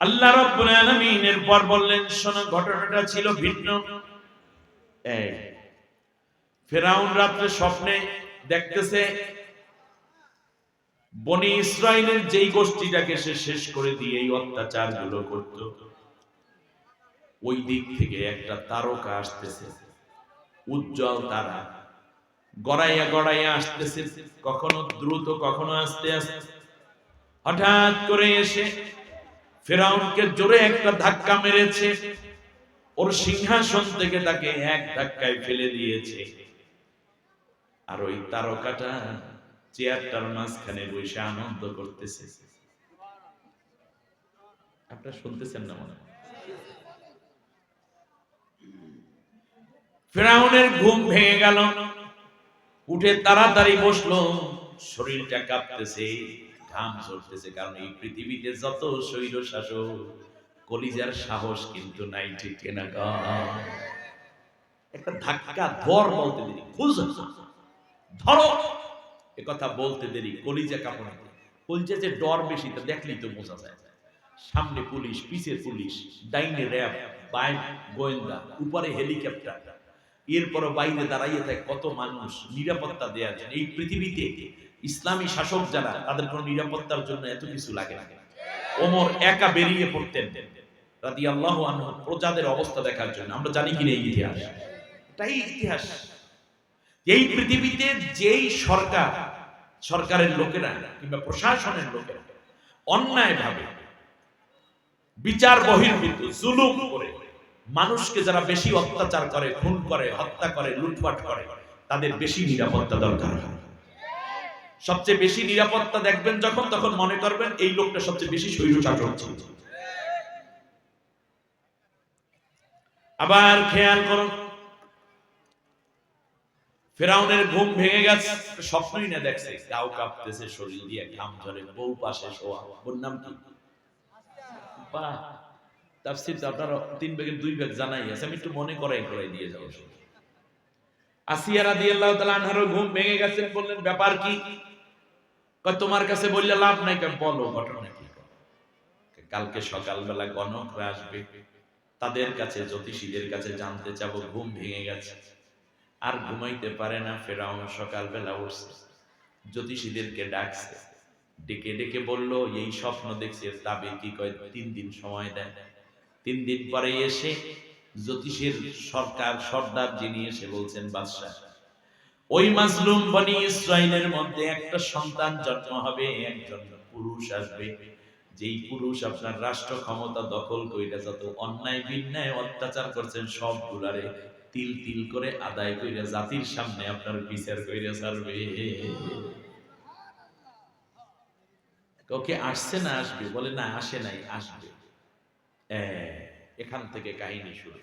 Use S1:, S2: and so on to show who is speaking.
S1: আল্লাহ রাব্বুল আলামিন এরপর বললেন, শোনো, ঘটনাটা ছিল ভিন্ন। ফেরাউন রাত্রে স্বপ্নে দেখতেছে বনি ইসরায়েলের যেই গোষ্ঠীটাকে সে শেষ করে দিয়ে এই অত্যাচারগুলো করত। ওই দিক থেকে একটা তারকা আসতেছে, উজ্জ্বল তারা। গড়াইয়া গড়াইয়া আসতেছে, কখনো দ্রুত, কখনো আস্তে আস্তে। হঠাৎ করে এসে ফেরাউনকে জোরে একটা ধাক্কা মেরেছে। ওর সিংহাসন থেকে তাকে এক ধাক্কায় ফেলে দিয়েছে। আর ওই তারকাটা চেয়ারটার মাঝখানে বসে আনন্দ করতেছে। আপনারা শুনতেছেন না মনে ফেরাউনের ঘুম ভেঙে গেল। উঠে তাড়াতাড়ি বসল, শরীরটা কাঁপতেছে। ঘাম ঝরতেছে, কারণ এই পৃথিবীতে যত শৈর শাসক কলিজার সাহস কিন্তু নাই, ঠিক না গো? একটা ধাক্কা ধর বলতে দেরি খুঁজ ধরো, এ কথা বলতে দেরি, কলিজা কাপড় কলিজা যে, ডর বেশি, তা দেখলেই তো বোঝা যায়। সামনে পুলিশ, পিছের পুলিশ, ডাইনে র্যাব বাইন গোয়েন্দা, উপরে হেলিকপ্টার। এরপর বাইরে দাঁড়াইয়ে থাকে কত মানুষ, নিরাপত্তা দেওয়ার জন্য এই পৃথিবীতে ইসলামী শাসক যারা, তাদের কোনো নিরাপত্তার জন্য এত কিছু লাগে না। ওমর একা বেরিয়ে পড়তেন। রাদি আল্লাহ প্রজাদের অবস্থা দেখার জন্য। আমরা জানি কিনা এই ইতিহাস? এটাই ইতিহাস। এই পৃথিবীতে যেই সরকার, সরকারের লোকেরা কিংবা প্রশাসনের লোকেরা অন্যায় ভাবে বিচার বহির্ভূত, জুলুম করে মানুষকে যারা বেশি অত্যাচার করে, খুন করে, হত্যা করে, লুটপাট করে, তাদের বেশি নিরাপত্তা দরকার। হয় সবচেয়ে বেশি নিরাপত্তা দেখবেন যখন, তখন মনে করবেন এই লোকটা সবচেয়ে বেশি শৈল ছিল আবার খেয়াল করুন ফেরাউনের ঘুম ভেঙে গেছে। স্বপ্নই না দেখছে, গাও কাঁপতেছে, শরীর দিয়ে ঘাম ঝরে, বউ পাশে শোয়া। ওর নাম কি? তাফসীর তিন ভাগের দুই ভাগ জানাই আছে, আমি একটু মনে করাই করাই দিয়ে যাব। আসিয়া রাদিয়াল্লাহু তাআলা আনহার ঘুম ভেঙে গেছে, বললেন, ব্যাপার কি? তোমার কাছে বললে লাভ নাই কেন? বলো, ঘটনা কি? কালকে সকালবেলা গণকরা আসবে। তাদের কাছে, জ্যোতিষীদের কাছে জানতে চাবো, ঘুম ভেঙে গেছে। আর ঘুমাইতে পারে না, ফেরাউন সকালবেলা উঠছে। জ্যোতিষীদেরকে ডাকছে। ডেকে ডেকে বলল, এই স্বপ্ন দেখছে তাবে কি কয়, তিন দিন সময় দেয়। তিন দিন পরে এসে জ্যোতিষের সরকার, সর্দার যিনি এসে বলছেন, বাদশাহ ওই মাজলুম বনি ইসরায়েলের মধ্যে একটা সন্তান জন্ম হবে, একজন পুরুষ আসবে। যেই পুরুষ আপনার রাষ্ট্র ক্ষমতা দখল কইরা যত অন্যায় বিন্যায় অত্যাচার করছেন সব গুলারে তিল তিল করে আদায় কইরা জাতির সামনে আপনার বিচার কইরা ছাড়বে। ওকে আসছে না আসবে? বলে, না, আসে নাই, আসবে। এখান থেকে কাহিনী শুরু।